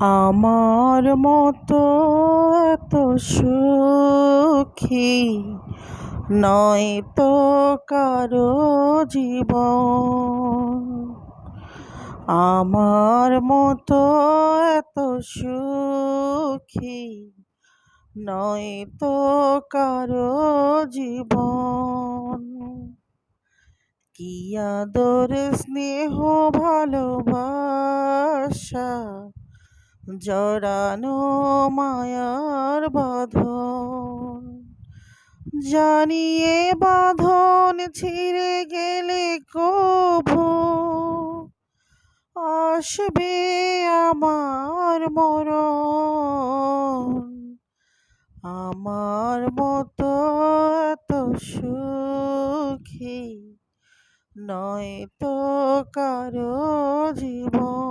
আমার মতো এত সুখী নয় তো কারও জীবন। আমার মতো এত সুখী নয় তো কারও জীবন। কি আদর স্নেহ ভালোবাসা জড়ানো মায়ার বাঁধন। জানিয়ে বাঁধন ছিঁড়ে গেলে কভু আসবে আমার মরণ। আমার মতো এত সুখী নয় তো কারও জীবন।